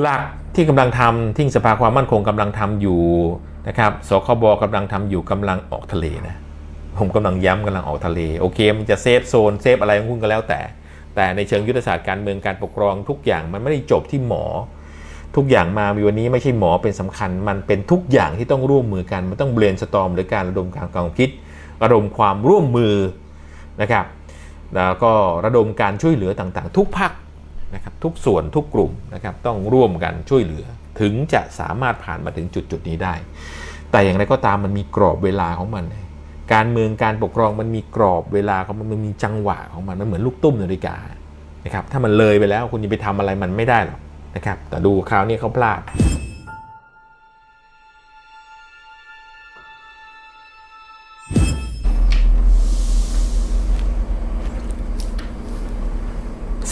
หลักที่กำลังทำที่สภาความมั่นคงกำลังทำอยู่นะครับสคบกำลังทำอยู่กำลังออกทะเลนะผมกำลังย้ำกำลังออกทะเลโอเคมันจะเซฟโซนเซฟอะไรของคุณก็แล้วแต่ แต่ในเชิงยุทธศาสตร์การเมืองการปกครองทุกอย่างมันไม่ได้จบที่หมอ ทุกอย่างมามีวันนี้ไม่ใช่หมอเป็นสำคัญ มันเป็นทุกอย่างที่ต้องร่วมมือกันมันต้องเบรนสตอมหรือการระดมการความคิดระดมความร่วมมือนะครับแล้วก็ระดมการช่วยเหลือต่างๆ ทุกภาค นะครับทุกส่วนทุกกลุ่มนะครับต้องร่วมกันช่วยเหลือ ถึงจะสามารถผ่านมาถึงจุดจุดนี้ได้ แต่อย่างไรก็ตามมันมีกรอบเวลาของมัน การเมืองการปกครองมันมีกรอบเวลาของมันมันมีจังหวะของมันมันเหมือนลูกตุ้มนาฬิกานะครับถ้ามันเลยไปแล้วคุณจะไปทำอะไรมันไม่ได้หรอกนะครับแต่ดูคราวนี้เขาพลาด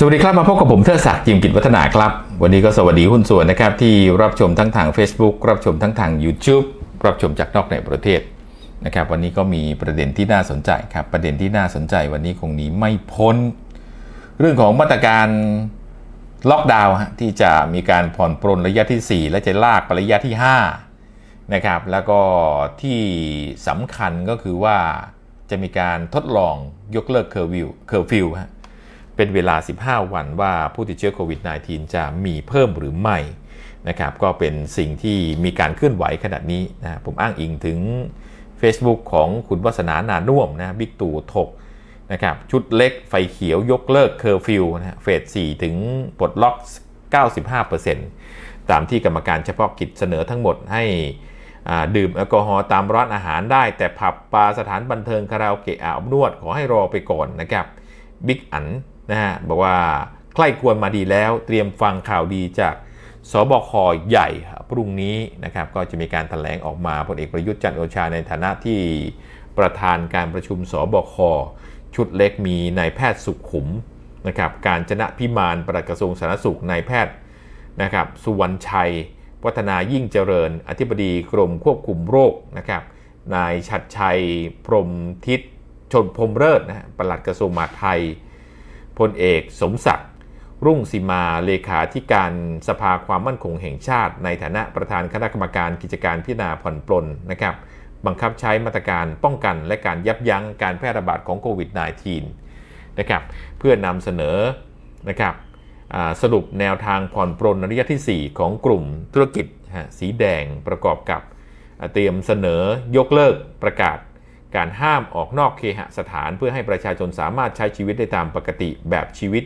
สวัสดีครับมาพบกับผมเทิดศักดิ์จิมกิจวัฒนาครับ วันนี้ก็สวัสดีหุ้นส่วนนะครับที่รับชมทั้งทาง Facebook รับชมทั้งทาง YouTube รับชมจากนอกในประเทศนะครับวันนี้ก็มีประเด็นที่น่าสนใจครับประเด็นที่น่าสนใจวันนี้คงหนีไม่พ้น เรื่องของมาตรการล็อกดาวน์ที่จะมีการผ่อนปรนระยะที่ 4 และจะลากไประยะที่5นะครับแล้วก็ที่สำคัญก็คือว่าจะมีการทดลองยกเลิกเคอร์ฟิวเคอร์ฟิวฮะ เป็นเวลา 15 วันว่าผู้ติดเชื้อโควิด -19 จะมีเพิ่มหรือไม่นะครับก็เป็นสิ่งที่มีการเคลื่อนไหวขนาดนี้นะผมอ้างอิงถึง Facebook ของคุณวัฒนานานุ่วมนะบิ๊กตู่ถกนะครับชุดเล็กไฟเขียวยกเลิกเคอร์ฟิวนะเฟส 4 ถึงปลดล็อก 95%ตามที่กรรมการเฉพาะกิจเสนอทั้งหมดให้ดื่มแอลกอฮอล์ตามร้านอาหารได้ แต่ผับบาร์สถานบันเทิงคาราโอเกะอาบนวดขอให้รอไปก่อนนะครับบิ๊กอัน นะฮะบอกว่าใกล้ควรมาดีแล้ว เตรียมฟังข่าวดีจากสบคใหญ่พรุ่งนี้นะครับก็จะมีการถแถลงออกมาพลเอกประยุทธ์จันโอชาในฐานะที่ประธานการประชุมสบคชุดเล็กมีนายแพทย์สุขุมนะครับการจนะพิมานปลัดกระทรวงสาธารณสุขนายแพทย์นะครับสุวรรณชัย วัฒนายิ่งเจริญ อธิบดีกรมควบคุมโรคนะครับนายชัดชัยพรหมทิศชนพรหมเลิศนะปลัดกระทรวงมหาดไทย พลเอกสมศักดิ์รุ่งสีมาเลขาธิการสภาความมั่นคงแห่งชาติ ในฐานะประธานคณะกรรมการกิจการพิจารณาผ่อนปลนนะครับบังคับใช้มาตรการป้องกันและการยับยั้งการแพร่ระบาดของโควิด -19 นะครับเพื่อนำเสนอนะครับสรุปแนวทางผ่อนปลนระยะที่ 4 ของกลุ่มธุรกิจสีแดงประกอบกับเตรียมเสนอยกเลิกประกาศ การห้ามออกนอกเคหสถาน เพื่อให้ประชาชนสามารถใช้ชีวิตได้ตามปกติแบบชีวิต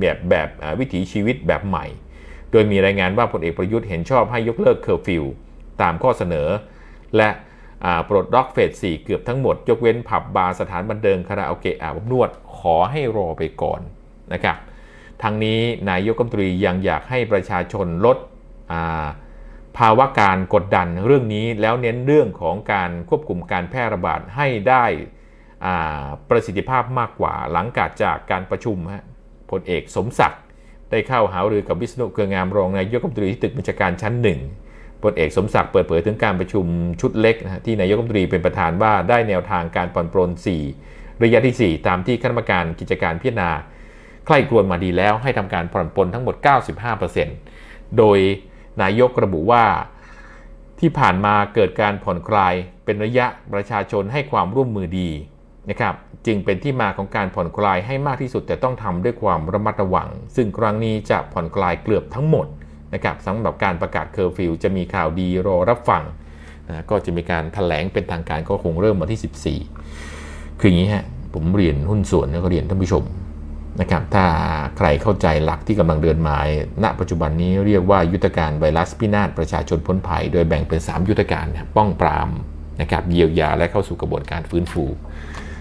แบบแบบวิถีชีวิตแบบใหม่ โดยมีรายงานว่าพลเอกประยุทธ์เห็นชอบให้ยกเลิกเคอร์ฟิวตามข้อเสนอ และปลดล็อกเฟส 4 เกือบทั้งหมด ยกเว้นผับบาร์สถานบันเทิงคาราโอเกะอาบอบนวด ขอให้รอไปก่อนนะครับทั้งนี้นายกรัฐมนตรียังอยากให้ประชาชนลดอ่า ภาวะการกดดันเรื่องนี้แล้วเน้นเรื่องของการควบคุมการแพร่ระบาดให้ได้ประสิทธิภาพมากกว่าหลังจากจากการประชุมฮะพลเอกสมศักดิ์ได้เข้าหารือกับวิษณุเครืองามรองนายกรัฐมนตรีที่ตึกบัญชาการชั้นหนึ่งพลเอกสมศักดิ์เปิดเผยถึงการประชุมชุดเล็กนะฮะที่นายกรัฐมนตรีเป็นประธานว่าได้แนวทางการผ่อนปรน 4 ระยะที่ 4 ตามที่คณะกรรมการกิจการพิจารณาใคร่ครวญมาดีแล้วให้ทำการผ่อนปลนทั้งหมด 95%โดย นายกระบุว่า ที่ผ่านมาเกิดการผ่อนคลายเป็นระยะประชาชนให้ความร่วมมือดีนะครับจึงเป็นที่มาของการผ่อนคลายให้มากที่สุด แต่ต้องทำด้วยความระมัดระวัง ซึ่งครั้งนี้จะผ่อนคลายเกือบทั้งหมดนะครับสำหรับการประกาศเคอร์ฟิวจะมีข่าวดีรอรับฟังนะก็จะมีการถแถลงเป็นทางการก็คงเริ่มวันที่ 14 คืออย่างนี้ฮะผมเรียนหุ้นส่วนแล้วก็เรียนท่านผู้ชม นะครับถ้าใครเข้าใจหลักที่กำลังเดินมาณปัจจุบันนี้เรียกว่ายุทธการไวรัสพินาศประชาชนพ้นภัย โดยแบ่งเป็น 3 ยุทธการนะครับป้องปรามนะครับเยียวยาและเข้าสู่กระบวนการฟื้นฟู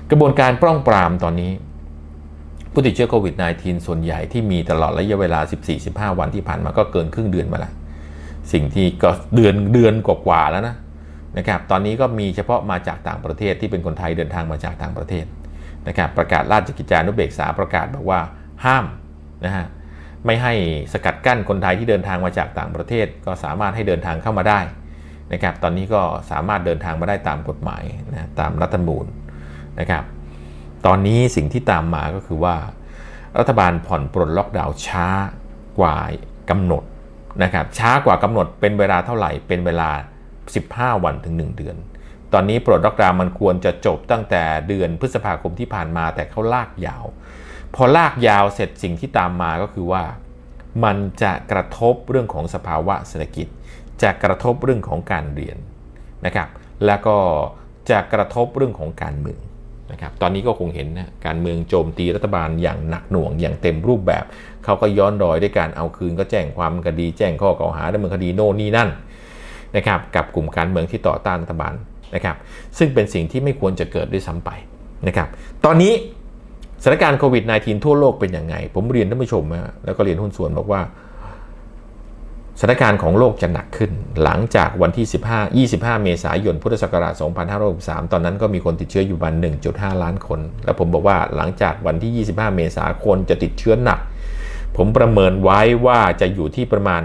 กระบวนการป้องปรามตอนนี้ ผู้ติดเชื้อโควิด -19 ส่วนใหญ่ที่มีตลอดระยะเวลา 14-15 วันที่ผ่านมาก็เกินครึ่งเดือนมาแล้วสิ่งที่ก็เดือนเดือนกว่าๆแล้วนะนะครับตอนนี้ก็มีเฉพาะมาจากต่างประเทศที่เป็นคนไทยเดินทางมาจากต่างประเทศ นะครับประกาศราชกิจจานุเบกษาประกาศบอกว่าห้ามนะฮะไม่ให้สกัดกั้นคนไทยที่เดินทางมาจากต่างประเทศ ก็สามารถให้เดินทางเข้ามาได้นะครับตอนนี้ก็สามารถเดินทางมาได้ตามกฎหมายนะตามรัฐธรรมนูญนะครับตอนนี้สิ่งที่ตามมาก็คือว่า รัฐบาลผ่อนปลนล็อกดาวน์ช้ากว่ากำหนดนะครับช้ากว่ากำหนดเป็นเวลาเท่าไหร่เป็นเวลา 15 วันถึง 1 เดือน ตอนนี้ปลดล็อกดาวน์มันควรจะจบตั้งแต่เดือนพฤษภาคมที่ผ่านมาแต่เขาลากยาว พอลากยาวเสร็จสิ่งที่ตามมาก็คือว่า มันจะกระทบเรื่องของสภาวะเศรษฐกิจ จะกระทบเรื่องของการเรียนนะครับ แล้วก็จะกระทบเรื่องของการเมืองนะครับ ตอนนี้ก็คงเห็นนะการเมืองโจมตีรัฐบาลอย่างหนักหน่วงอย่างเต็มรูปแบบ เขาก็ย้อนรอยด้วยการเอาคืนก็แจ้งความคดี แจ้งข้อกล่าวหาดำเนินคดีโน่นนี่นั่นนะครับ กับกลุ่มการเมืองที่ต่อต้านรัฐบาล นะครับซึ่งเป็นสิ่งที่ไม่ควรจะเกิดด้วยซ้ำไปนะครับตอนนี้สถานการณ์โควิด -19 ทั่วโลกเป็นอยังไง ผมเรียนท่านผู้ชมแล้วก็เรียนหุ้นส่วนบอกว่าสถานการณ์ของโลกจะหนักขึ้น หลังจากวันที่ 15 25 เมษายน พุทธศักราช 2563 ตอนนั้นก็มีคนติดเชื้ออยู่ประมาณ1.5 ล้านคน แล้วผมบอกว่าหลังจากวันที่ 25 เมษายนคนจะติดเชื้อหนัก ผมประเมินไว้ว่าจะอยู่ที่ประมาณ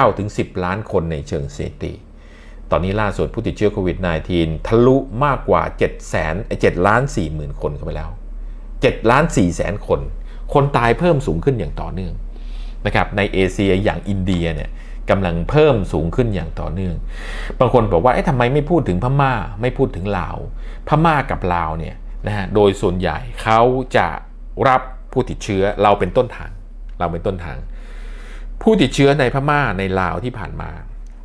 9-10 ล้านคนในเชิงสถิติ ตอนนี้ล่าสุดผู้ติดเชื้อโควิด -19 ทะลุมากกว่า7แสน7ล้าน4หมื่นคนเข้าไปแล้ว7ล้าน4แสนคน คนตายเพิ่มสูงขึ้นอย่างต่อเนื่องนะครับในเอเชียอย่างอินเดียเนี่ยกำลังเพิ่มสูงขึ้นอย่างต่อเนื่อง บางคนบอกว่าเอ๊ะทำไมไม่พูดถึงพม่า ไม่พูดถึงลาว พม่ากับลาวเนี่ยนะฮะโดยส่วนใหญ่เขาจะรับผู้ติดเชื้อเราเป็นต้นทาง เราเป็นต้นทาง ผู้ติดเชื้อในพม่าในลาวที่ผ่านมา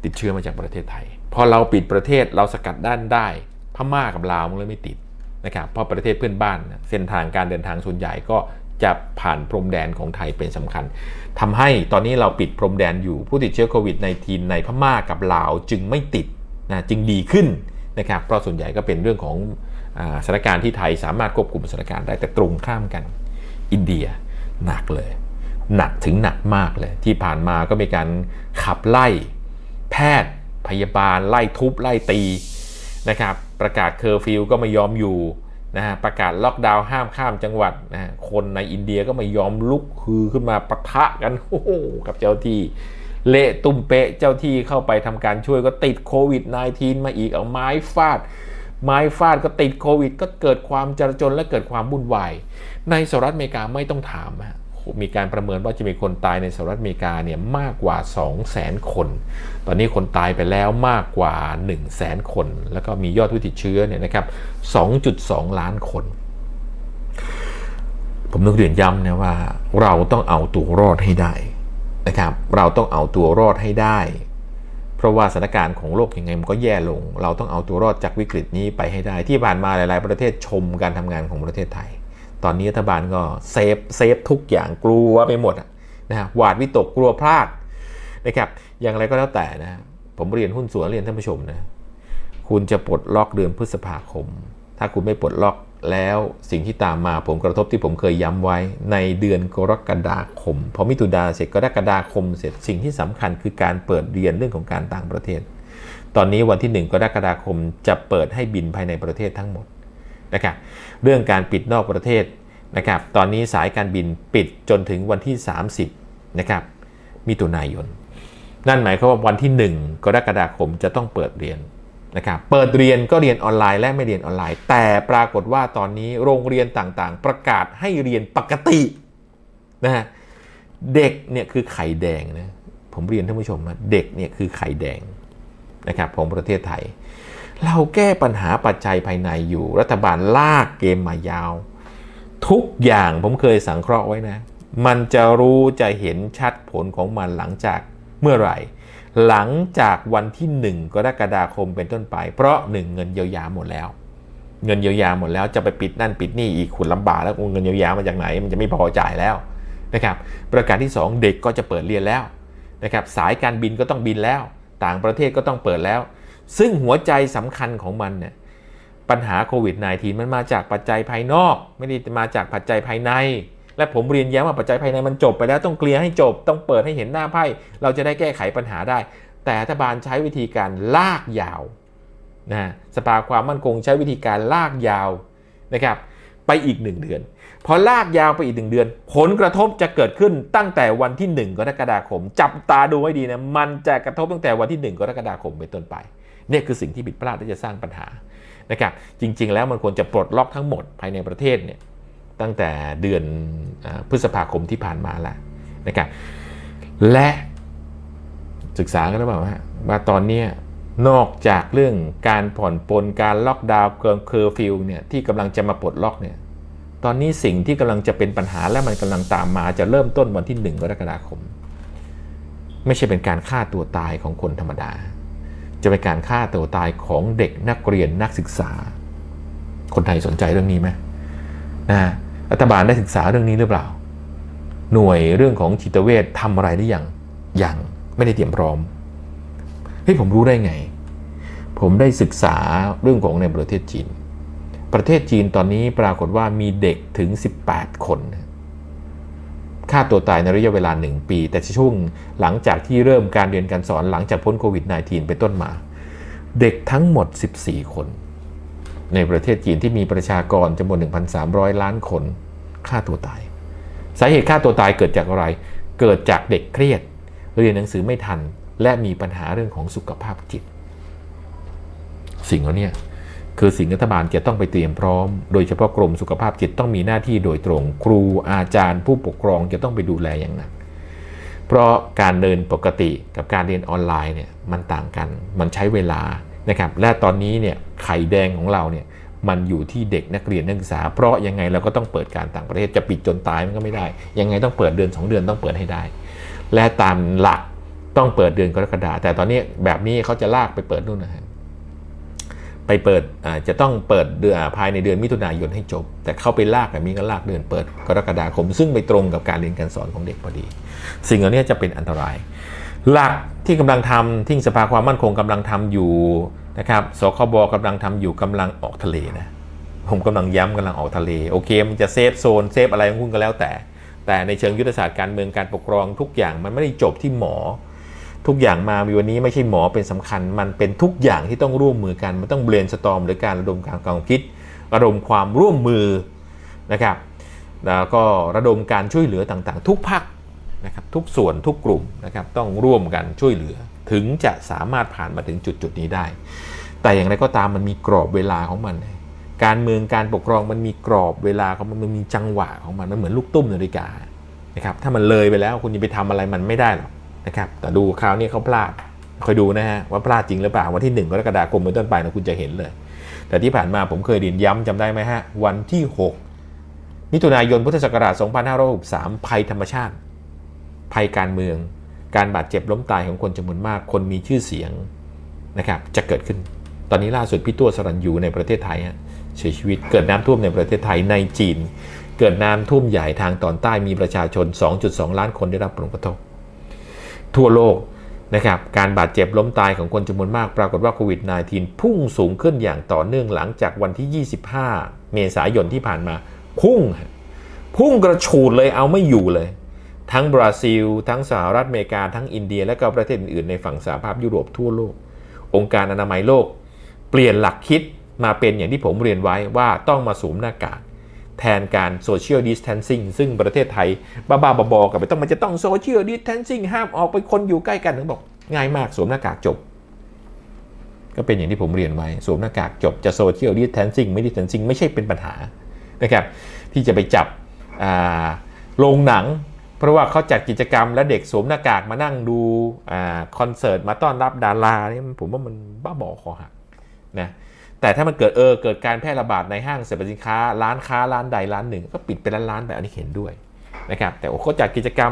ติดเชื้อมาจากประเทศไทย พอเราปิดประเทศเราสกัดด้านได้พม่ากับลาวมันเลยไม่ติดนะครับเพราะประเทศเพื่อนบ้านเส้นทางการเดินทางส่วนใหญ่ก็จะผ่านพรมแดนของไทยเป็นสำคัญทำให้ตอนนี้เราปิดพรมแดนอยู่ผู้ติดเชื้อโควิดในทีในพม่ากับลาวจึงไม่ติดนะจึงดีขึ้นนะครับเพราะส่วนใหญ่ก็เป็นเรื่องของอสถานการณ์ที่ไทยสามารถควบคุมสถานการณ์ได้แต่ตรงข้ามกันอินเดียหนักเลย หนักถึงหนักมากเลย ที่ผ่านมาก็มีการขับไล่แพทย์ พยาบาล ไล่ทุบไล่ตีนะครับประกาศเคอร์ฟิวก็ไม่ยอมอยู่นะฮะประกาศล็อกดาวน์ห้ามข้ามจังหวัดนะฮะคนในอินเดียก็ไม่ยอมลุกคือขึ้นมาปะทะกันโอ้โหกับเจ้าที่ เละตุ้มเปะเจ้าที่เข้าไปทำการช่วยก็ติดโควิด -19 มาอีกเอาไม้ฟาด ไม้ฟาดก็ติดโควิด ก็เกิดความจราจนและเกิดความวุ่นวายในสหรัฐอเมริกาไม่ต้องถามฮะ มีการประเมินว่าจะมีคนตายในสหรัฐอเมริกาเนี่ยมากกว่า 2 0 0 0 0 0 คน ตอนนี้คนตายไปแล้วมากกว่า 1 0 0 0 0 0 คน แล้วก็มียอดผู้ติดเชื้อเนี่ยนะครับ 2.2 ล้านคน ผมต้องเรียนย้ำนะว่า เราต้องเอาตัวรอดให้ได้นะครับ เราต้องเอาตัวรอดให้ได้ เพราะว่าสถานการณ์ของโลกยังไงมันก็แย่ลง เราต้องเอาตัวรอดจากวิกฤตนี้ไปให้ได้ ที่ผ่านมาหลาย ๆ ประเทศชมการทำงานของประเทศไทย ตอนนี้รัฐบาลก็เซฟเซฟทุกอย่างกลัวไปหมดนะฮะหวาดวิตกกลัวพลาดนะครับอย่างไรก็แล้วแต่นะผมเรียนหุ้นส่วนเรียนท่านผู้ชมนะคุณจะปลดล็อกเดือนพฤษภาคม ถ้าคุณไม่ปลดล็อกแล้วสิ่งที่ตามมาผมกระทบที่ผมเคยย้ำไว้ในเดือนกรกฎาคมพอมิถุนาเสร็จกรกฎาคมเสร็จสิ่งที่สำคัญคือการเปิดเรียนเรื่องของการต่างประเทศ ตอนนี้วันที่ 1 กรกฎาคมจะเปิดให้บินภายในประเทศทั้งหมด นะครับเรื่องการปิดนอกประเทศนะครับตอนนี้สายการบินปิดจนถึงวันที่ 30นะครับมิถุนายน นั่นหมายความว่าวันที่ 1 กรกฎาคมจะต้องเปิดเรียนนะครับเปิดเรียนก็เรียนออนไลน์และไม่เรียนออนไลน์ แต่ปรากฏว่าตอนนี้โรงเรียนต่างๆ ประกาศให้เรียนปกตินะฮะเด็กเนี่ยคือไข่แดงนะผมเรียนท่านผู้ชมนะเด็กเนี่ยคือไข่แดงนะครับของประเทศไทย เราแก้ปัญหาปัจจัยภายในอยู่ รัฐบาลลากเกมมายาว ทุกอย่างผมเคยสังเคราะห์ไว้นะ มันจะรู้จะเห็นชัดผลของมันหลังจากเมื่อไหร่ หลังจากวันที่ 1 กรกฎาคมเป็นต้นไป เพราะ 1 เงินเยียวยาหมดแล้ว เงินเยียวยาหมดแล้วจะไปปิดนั่นปิดนี่อีกคุณลำบากแล้วเงินเยียวยามาจากไหน มันจะไม่พอจ่ายแล้วนะครับประการที่ 2 เด็กก็จะเปิดเรียนแล้วนะครับสายการบินก็ต้องบินแล้ว ต่างประเทศก็ต้องเปิดแล้ว ซึ่งหัวใจสำคัญของมันเนี่ยปัญหาโควิด -19 มันมาจากปัจจัยภายนอก ไม่ได้มาจากปัจจัยภายใน และผมเรียนย้ำว่าปัจจัยภายในมันจบไปแล้วต้องเคลียร์ให้จบ ต้องเปิดให้เห็นหน้าไพ่เราจะได้แก้ไขปัญหาได้ แต่รัฐบาลใช้วิธีการลากยาวนะสภาความมั่นคงใช้วิธีการลากยาวนะครับไปอีกหนึ่งเดือน พอลากยาวไปอีกหนึ่งเดือน ผลกระทบจะเกิดขึ้นตั้งแต่วันที่ 1 กรกฎาคม จับตาดูให้ดีนะ มันจะกระทบตั้งแต่วันที่ 1 กรกฎาคมเป็นต้นไป เนี่ยคือสิ่งที่ผิดพลาดที่จะสร้างปัญหานะครับจริง ๆ แล้วมันควรจะปลดล็อกทั้งหมดภายในประเทศเนี่ยตั้งแต่เดือนพฤษภาคมที่ผ่านมาแล้วนะครับและศึกษากันหรือเปล่าว่าตอนนี้นอกจากเรื่องการผ่อนปลนการล็อกดาวน์เกินเคอร์ฟิวเนี่ยที่กำลังจะมาปลดล็อกเนี่ยตอนนี้สิ่งที่กำลังจะเป็นปัญหาและมันกำลังตามมาจะเริ่มต้นวันที่หนึ่งกรกฎาคม ไม่ใช่เป็นการฆ่าตัวตายของคนธรรมดา จะเป็นการฆ่าตัวตายของเด็กนักเรียนนักศึกษา คนไทยสนใจเรื่องนี้ไหมนะรัฐบาลได้ศึกษาเรื่องนี้หรือเปล่า หน่วยเรื่องของจิตเวชทำอะไรได้ยังยังไม่ได้เตรียมพร้อมเฮ้ยผมรู้ได้ไง ผมได้ศึกษาเรื่องของในประเทศจีน ประเทศจีนตอนนี้ปรากฏว่ามีเด็กถึง 18 คน ฆ่าตัวตายในระยะเวลา 1 ปี แต่ช่วงหลังจากที่เริ่มการเรียนการสอนหลังจากพ้นโควิด -19 เป็นต้นมา เด็กทั้งหมด 14 คน ในประเทศจีนที่มีประชากรจำนวน 1,300 ล้านคนฆ่าตัวตาย สาเหตุฆ่าตัวตายเกิดจากอะไร เกิดจากเด็กเครียด เรียนหนังสือไม่ทัน และมีปัญหาเรื่องของสุขภาพจิต สิ่งเหล่านี้ คือสิ่งรัฐบาลจะต้องไปเตรียมพร้อม โดยเฉพาะกรมสุขภาพจิตต้องมีหน้าที่โดยตรง ครูอาจารย์ ผู้ปกครองจะต้องไปดูแลอย่างนั้น เพราะการเดินปกติกับการเรียนออนไลน์เนี่ยมันต่างกัน มันใช้เวลานะครับ และตอนนี้เนี่ยไข่แดงของเราเนี่ยมันอยู่ที่เด็กนักเรียนนักศึกษา เพราะยังไงเราก็ต้องเปิดการต่างประเทศจะปิดจนตายมันก็ไม่ได้ ยังไงต้องเปิดเดือน 2 เดือนต้องเปิดให้ได้ และตามหลักต้องเปิดเดือนกรกฎาแต่ตอนนี้แบบนี้เขาจะลากไปเปิดนู่นนะฮะ ไปเปิดจะต้องเปิดเดือนภายในเดือนมิถุนายนให้จบ แต่เข้าไปลากแบบนี้ก็ลากเดือนเปิดกรกฎาคม ซึ่งไปตรงกับการเรียนการสอนของเด็กพอดี สิ่งเหล่านี้จะเป็นอันตราย หลักที่กำลังทำที่สภาความมั่นคงกำลังทำอยู่นะครับสคบกำลังทำอยู่กำลังออกทะเลนะผมกำลังย้ำกำลังออกทะเลโอเคมันจะเซฟโซนเซฟอะไรของคุณก็แล้วแต่ แต่ในเชิงยุทธศาสตร์การเมืองการปกครองทุกอย่างมันไม่ได้จบที่หมอ ทุกอย่างมาวันนี้ไม่ใช่หมอเป็นสำคัญ มันเป็นทุกอย่างที่ต้องร่วมมือกัน มันต้องเบรนสตอมหรือการระดมการความคิดระดมความร่วมมือนะครับแล้วก็ระดมการช่วยเหลือต่างๆ ทุกภาคนะครับทุกส่วนทุกกลุ่มนะครับต้องร่วมกันช่วยเหลือ ถึงจะสามารถผ่านมาถึงจุดจุดนี้ได้ แต่อย่างไรก็ตามมันมีกรอบเวลาของมันการเมืองการปกครองมันมีกรอบเวลาของมันมันมีจังหวะของมันมันเหมือนลูกตุ้มนาฬิกานะครับถ้ามันเลยไปแล้วคุณจะไปทำอะไรมันไม่ได้หรอก นะครับแต่ดูคราวนี้เขาพลาดคอยดูนะฮะว่าพลาดจริงหรือเปล่าวันที่ 1 กรกฎาคมเป็นต้นไปนะคุณจะเห็นเลย แต่ที่ผ่านมาผมเคยเรียนย้ำจำได้ไหมฮะ วันที่ 6 มิถุนายนพุทธศักราช 2563 ภัยธรรมชาติ ภัยการเมือง การบาดเจ็บล้มตายของคนจำนวนมาก คนมีชื่อเสียงนะครับจะเกิดขึ้น ตอนนี้ล่าสุดพี่ตัวสรัญยูในประเทศไทยฮะเสียชีวิตเกิดน้ำท่วมในประเทศไทยในจีน เกิดน้ำท่วมใหญ่ทางตอนใต้มีประชาชน 2.2 ล้านคนได้รับผลกระทบ ทั่วโลกนะครับการบาดเจ็บล้มตายของคนจำนวนมากปรากฏว่าโควิด -19 พุ่งสูงขึ้นอย่างต่อเนื่องหลังจากวันที่ 25 เมษายนที่ผ่านมา พุ่ง พุ่งกระฉูดเลยเอาไม่อยู่เลย ทั้งบราซิล ทั้งสหรัฐอเมริกา ทั้งอินเดีย และก็ประเทศอื่นในฝั่งสหภาพยุโรปทั่วโลก องค์การอนามัยโลก เปลี่ยนหลักคิดมาเป็นอย่างที่ผมเรียนไว้ว่าต้องมาสวมหน้ากาก แทนการโซเชียลดิส a ทนซิ่งซึ่งประเทศไทย บ้าๆบอๆกับไปต้องมันจะต้องโซเชียลดิส a ทนซิ่งห้ามออกไปคนอยู่ใกล้กันถึงบอกง่ายมากสวมหน้ากากจบ ก็เป็นอย่างที่ผมเรียนไว้สวมหน้ากากจบจะโซเชียลดิส a ทนซิ่งไม่ดิส a ทนซิ่งไม่ใช่เป็นปัญหานะครับที่จะไปจับโรงหนัง เพราะว่าเขาจัดกิจกรรมและเด็กสวมหน้ากากมานั่งดูคอนเสิร์ตมาต้อนรับดารานี่ผมว่ามันบ้าบอคอหักนะ แต่ถ้ามันเกิดเออเกิดการแพร่ระบาดในห้างสรรพสินค้า ร้านค้าร้านใดร้านหนึ่ง ก็ปิดเป็นร้านๆแบบนี้เห็นด้วยนะครับแต่เขาจัดกิจกรรม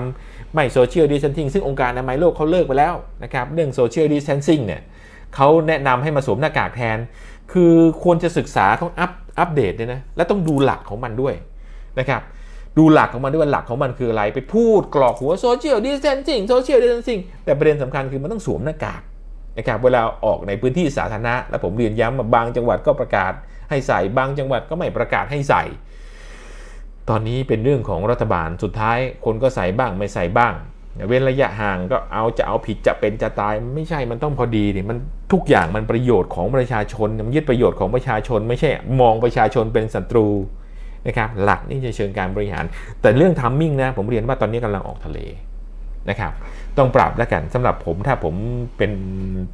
ไม่โซเชียลดิส a ทนซิ่งซึ่งองค์การอนามัยโลกเขาเลิกไปแล้วนะครับเรื่องโซเชียลดิส a ทนซิ่งเนี่ยเขาแนะนำให้มาสวมหน้ากากแทน คือควรจะศึกษาต้องอัปอัปเดตด้วยนะและต้องดูหลักของมันด้วยนะครับดูหลักของมันด้วยว่าหลักของมันคืออะไรไปพูดกรอกหัวโซเชียลดิส a ทนซิ่งโซเชียลดิส a ทนซิ่งแต่ประเด็นสำคัญคือมันต้องสวมหน้ากาก นะครับเวลาออกในพื้นที่สาธารณะ และผมเรียนย้ำมาบางจังหวัดก็ประกาศให้ใส่บางจังหวัดก็ไม่ประกาศให้ใส่ ตอนนี้เป็นเรื่องของรัฐบาลสุดท้ายคนก็ใส่บ้างไม่ใส่บ้าง เว้นระยะห่างก็เอาจะเอาผิดจะเป็นจะตายไม่ใช่มันต้องพอดีนี่มันทุกอย่างมันประโยชน์ของประชาชนมันยึดประโยชน์ของประชาชน ไม่ใช่มองประชาชนเป็นศัตรูนะครับหลักนี่จะเชิงการบริหาร แต่เรื่องทัมมิ่งนะผมเรียนว่าตอนนี้กำลังออกทะเล นะครับต้องปรับแล้วกันสำหรับผมถ้าผมเป็น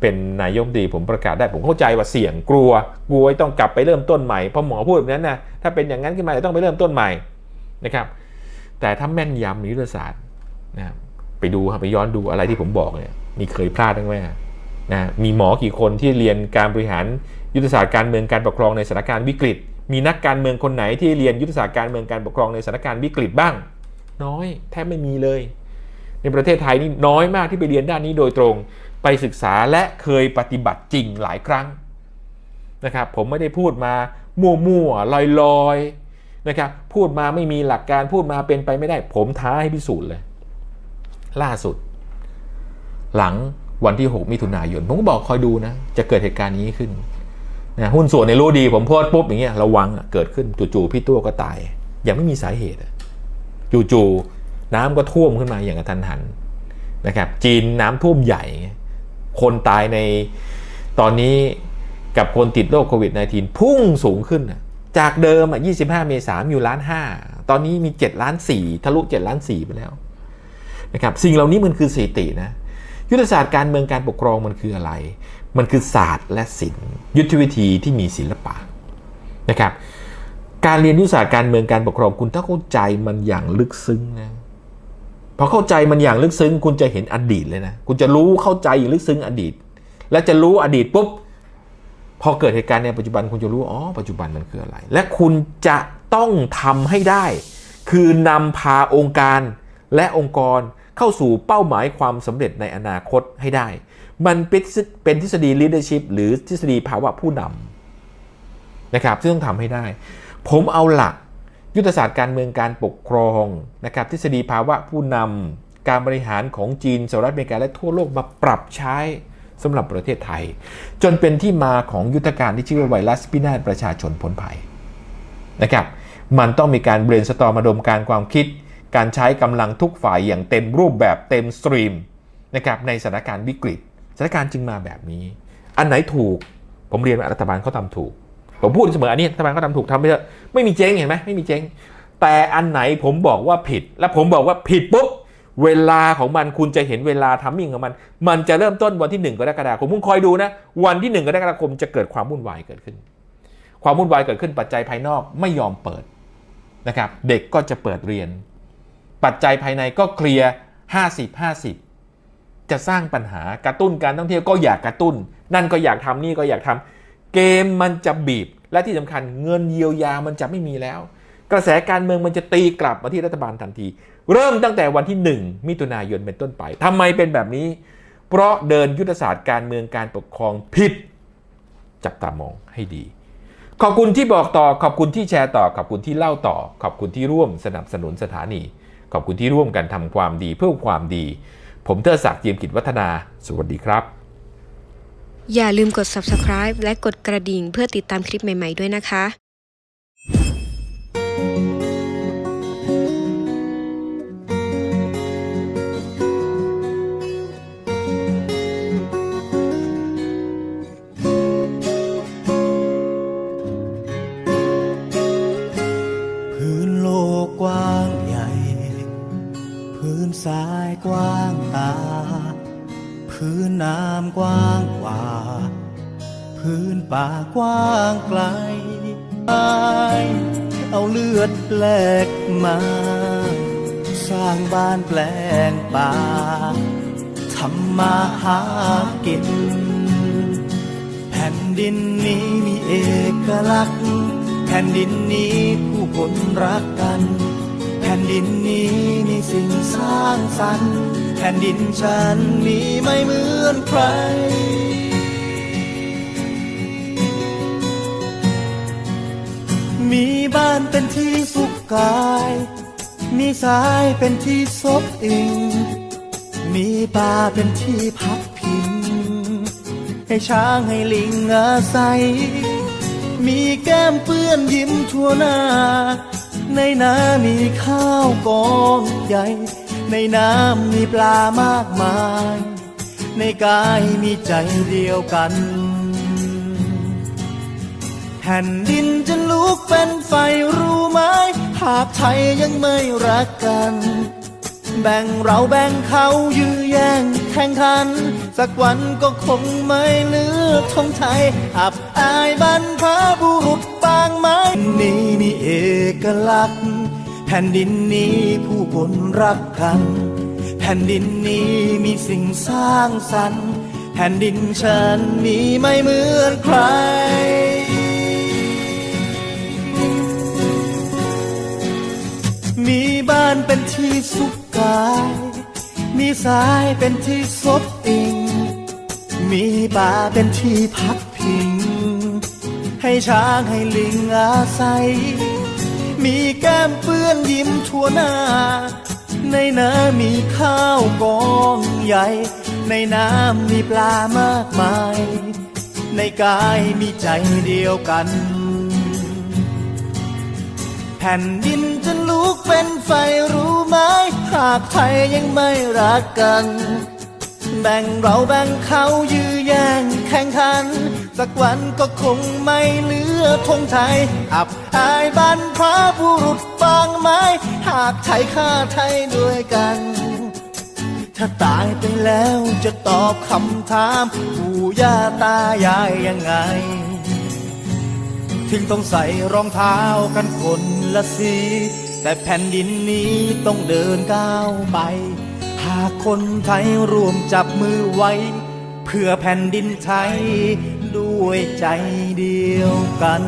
เป็นนายกดีผมประกาศได้ผมเข้าใจว่าเสี่ยงกลัวกลัวต้องกลับไปเริ่มต้นใหม่เพราะหมอพูดแบบนั้นนะถ้าเป็นอย่างนั้นขึ้นมาจะต้องไปเริ่มต้นใหม่นะครับ แต่ถ้าแม่นยำยุทธศาสตร์นะไปดูครับไปย้อนดูอะไรที่ผมบอกเนี่ยนี่เคยพลาดบ้างไหมนะมีหมอกี่คนที่เรียนการบริหารยุทธศาสตร์การเมืองการปกครองในสถานการณ์วิกฤต มีนักการเมืองคนไหนที่เรียนยุทธศาสตร์การเมืองการปกครองในสถานการณ์วิกฤตบ้าง น้อยแทบไม่มีเลย ในประเทศไทยนี่น้อยมากที่ไปเรียนด้านนี้โดยตรง ไปศึกษาและเคยปฏิบัติจริงหลายครั้งนะครับผมไม่ได้พูดมามั่วๆลอยๆนะครับพูดมาไม่มีหลักการพูดมาเป็นไปไม่ได้ ผมท้าให้พิสูจน์เลย ล่าสุด หลังวันที่ 6 มิถุนายน ผมก็บอกคอยดูนะ จะเกิดเหตุการณ์นี้ขึ้นนะหุ้นส่วนในรู้ดี ผมโพสต์ปุ๊บอย่างเงี้ยระวังเกิดขึ้นจู่ๆพี่ตัวก็ตายยังไม่มีสาเหตุจู่ๆ น้ำก็ท่วมขึ้นมาอย่างกระทันหันนะครับจีนน้ำท่วมใหญ่ คนตายในตอนนี้กับคนติดโรคโควิด -19 พุ่งสูงขึ้นอะจากเดิมอะ25 เมษายนอยู่ล้านห้าตอนนี้มี 7 ล้าน 4 ทะลุ 7 ล้าน 4 ไปแล้วนะครับสิ่งเหล่านี้มันคือสถิตินะยุทธศาสตร์การเมืองการปกครองมันคืออะไร มันคือศาสตร์และศิลป์ยุทธวิธีที่มีศิลปะนะครับการเรียนยุทธศาสตร์การเมืองการปกครองคุณต้องเข้าใจมันอย่างลึกซึ้งนะ พอเข้าใจมันอย่างลึกซึ้ง คุณจะเห็นอดีตเลยนะ คุณจะรู้เข้าใจอย่างลึกซึ้งอดีต และจะรู้อดีตปุ๊บ พอเกิดเหตุการณ์ในปัจจุบันคุณจะรู้ อ๋อ ปัจจุบันมันคืออะไร และคุณจะต้องทำให้ได้ คือนำพาองค์การและองค์กรเข้าสู่เป้าหมายความสำเร็จในอนาคตให้ได้ มันเป็นเป็นทฤษฎี leadership หรือทฤษฎีภาวะผู้นำนะครับ ซึ่งต้องทำให้ได้ ผมเอาหลัก ยุทธศาสตร์การเมืองการปกครองนะครับทฤษฎีภาวะผู้นำการบริหารของจีนสหรัฐอเมริกาและทั่วโลกมาปรับใช้สำหรับประเทศไทย จนเป็นที่มาของยุทธการที่ชื่อว่าไวรัสพินาศประชาชนพ้นภัยนะครับมันต้องมีการเบรนสตอร์มาดมการความคิด การใช้กำลังทุกฝ่ายอย่างเต็มรูปแบบเต็มสตรีมนะครับในสถานการณ์วิกฤตสถานการณ์จึงมาแบบนี้ อันไหนถูกผมเรียนว่ารัฐบาลเขาทำถูก ผมพูดเสมออันนี้รัฐบาลเขาทำถูกทำไปเถอะไม่มีเจ๊งเห็นไหมไม่มีเจ๊ง แต่อันไหนผมบอกว่าผิด และผมบอกว่าผิดปุ๊บเวลาของมันคุณจะเห็นเวลาทัมมิ่งของมัน มันจะเริ่มต้นวันที่ 1 กรกฎาคมคุณคอยดูนะ วันที่ 1 กรกฎาคมจะเกิดความวุ่นวายเกิดขึ้น ความวุ่นวายเกิดขึ้นปัจจัยภายนอกไม่ยอมเปิดนะครับเด็กก็จะเปิดเรียน ปัจจัยภายในก็เคลียร์50 50 จะสร้างปัญหากระตุ้นการท่องเที่ยวก็อยากกระตุ้น นั่นก็อยากทำนี่ก็อยากทำ เกมมันจะบีบ และที่สำคัญเงินเยียวยามันจะไม่มีแล้ว กระแสการเมืองมันจะตีกลับมาที่รัฐบาลทันที เริ่มตั้งแต่วันที่ 1 มิถุนายนเป็นต้นไปทำไมเป็นแบบนี้ เพราะเดินยุทธศาสตร์การเมืองการปกครองผิด จับตามองให้ดี ขอบคุณที่บอกต่อขอบคุณที่แชร์ต่อขอบคุณที่เล่าต่อ ขอบคุณที่ร่วมสนับสนุนสถานี ขอบคุณที่ร่วมกันทำความดีเพื่อความดี ผมเทอศักดิ์เจียมกิจวัฒนา สวัสดีครับ อย่าลืมกด subscribe และกดกระดิ่งเพื่อติดตามคลิปใหม่ ๆ ด้วยนะคะพื้นโลกกว้างใหญ่ พื้นทรายกว้าง พื้นน้ำกว้างกว่า พื้นป่ากว้างไกลไเอาเลือดแลกมา สร้างบ้านแปลงป่าทำมาหากิน แผ่นดินนี้มีเอกลักษณ์ แผ่นดินนี้ผู้คนรักกัน แผ่นดินนี้มีสิ่งสร้างสรรค์ แผ่นดินฉันมีไม่เหมือนใคร มีบ้านเป็นที่สุขกาย มีสายเป็นที่ซบอิง มีป่าเป็นที่พักพิง ให้ช้างให้ลิงอาศัย มีแก้มเปื้อนยิ้มทั่วหน้า ในน้ำมีข้าวกองใหญ่ ในน้ำมีปลามากมาย ในกายมีใจเดียวกัน แผ่นดินจะลุกเป็นไฟรู้ไหม หากไทยยังไม่รักกัน แบ่งเราแบ่งเขายื้อแย่งแข่งขัน สักวันก็คงไม่เลือกทงไทย อับอายบรรพบุรุษบางไหมนี้มีเอกลักษณ์ แผ่นดินนี้ผู้คนรักกัน แผ่นดินนี้มีสิ่งสร้างสรรค์ แผ่นดินฉันมีไม่เหมือนใคร มีบ้านเป็นที่สุขกาย มีสายเป็นที่ซบอิง มีป่าเป็นที่พักพิง ให้ช้างให้ลิงอาศัย มีแก้มเปื้อนยิ้มทั่วหน้า ในน้ำมีข้าวกองใหญ่ ในน้ำมีปลามากมาย ในกายมีใจเดียวกัน แผ่นดินจะลุกเป็นไฟรู้ไหมหากไทยยังไม่รักกัน แบ่งเราแบ่งเขายื้อแย่งแข่งขัน สักวันก็คงไม่เหลือธงไทย อับอายบรรพบุรุษบางไม้ หากไทยฆ่าไทยด้วยกัน ถ้าตายไปแล้วจะตอบคำถามปู่ย่าตายายยังไง ถึงต้องใส่รองเท้ากันคนละสี แต่แผ่นดินนี้ต้องเดินก้าวไป หากคนไทยรวมจับมือไว้ เพื่อแผ่นดินไทย ด้วยใจเดียวกัน